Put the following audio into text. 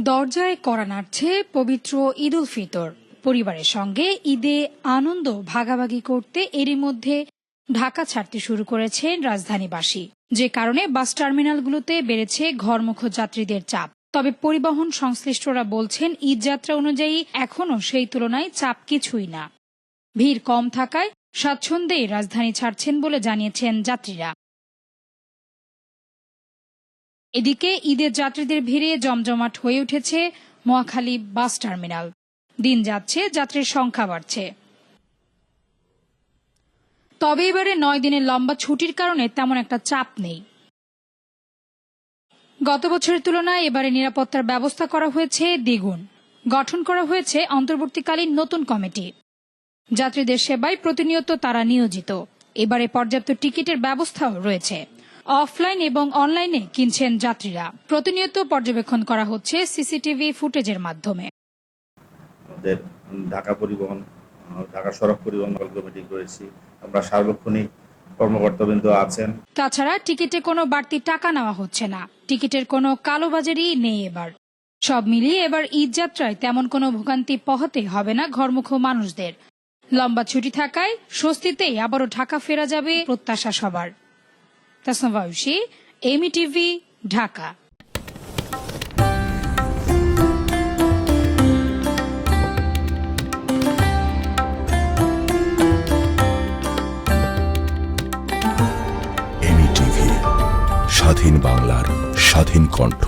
দরজায় করা নাড়ছে পবিত্র ঈদ উল ফিতর। পরিবারের সঙ্গে ঈদে আনন্দ ভাগাভাগি করতে এরই মধ্যে ঢাকা ছাড়তে শুরু করেছেন রাজধানীবাসী। যে কারণে বাস টার্মিনালগুলোতে বেড়েছে ঘরমুখ যাত্রীদের চাপ। তবে পরিবহন সংশ্লিষ্টরা বলছেন, ঈদ যাত্রা অনুযায়ী এখনও সেই তুলনায় চাপ কিছুই না। ভিড় কম থাকায় স্বাচ্ছন্দ্যেই রাজধানী ছাড়ছেন বলে জানিয়েছেন যাত্রীরা। এদিকে ঈদের যাত্রীদের ভিড়ে জমজমাট হয়ে উঠেছে মহাখালী বাস টার্মিনাল। দিন যাচ্ছে, যাত্রীর সংখ্যা বাড়ছে। তবে এবারে নয় দিনের লম্বা ছুটির কারণে তেমন একটা চাপ নেই। গত বছরের তুলনায় এবারে নিরাপত্তার ব্যবস্থা করা হয়েছে দ্বিগুণ। গঠন করা হয়েছে অন্তর্বর্তীকালীন নতুন কমিটি। যাত্রীদের সেবায় প্রতিনিয়ত তারা নিয়োজিত। এবারে পর্যাপ্ত টিকিটের ব্যবস্থাও রয়েছে। অফলাইন এবং অনলাইনে কিনছেন যাত্রীরা। প্রতিনিয়ত পর্যবেক্ষণ করা হচ্ছে সিসিটিভি ফুটেজের মাধ্যমে। ঢাকা পরিবহন ঢাকা সড়ক পরিবহন কমিটি করেছি। আমরা সার্বক্ষণিক কর্মকর্তাবৃন্দ আছেন। তাছাড়া টিকিটে কোনো বাড়তি টাকা নেওয়া হচ্ছে না। টিকিটের কোনো কালোবাজারি নেই এবার। সব মিলিয়ে এবার ঈদ যাত্রায় তেমন কোনো ভোগান্তি পোহাতে হবে না ঘরমুখ মানুষদের। লম্বা ছুটি থাকায় স্বস্তিতেই আবারও ঢাকা ফেরা যাবে প্রত্যাশা সবার। তাসনভায়ুষী এমি টিভি ঢাকা স্বাধীন বাংলার স্বাধীন কণ্ঠ।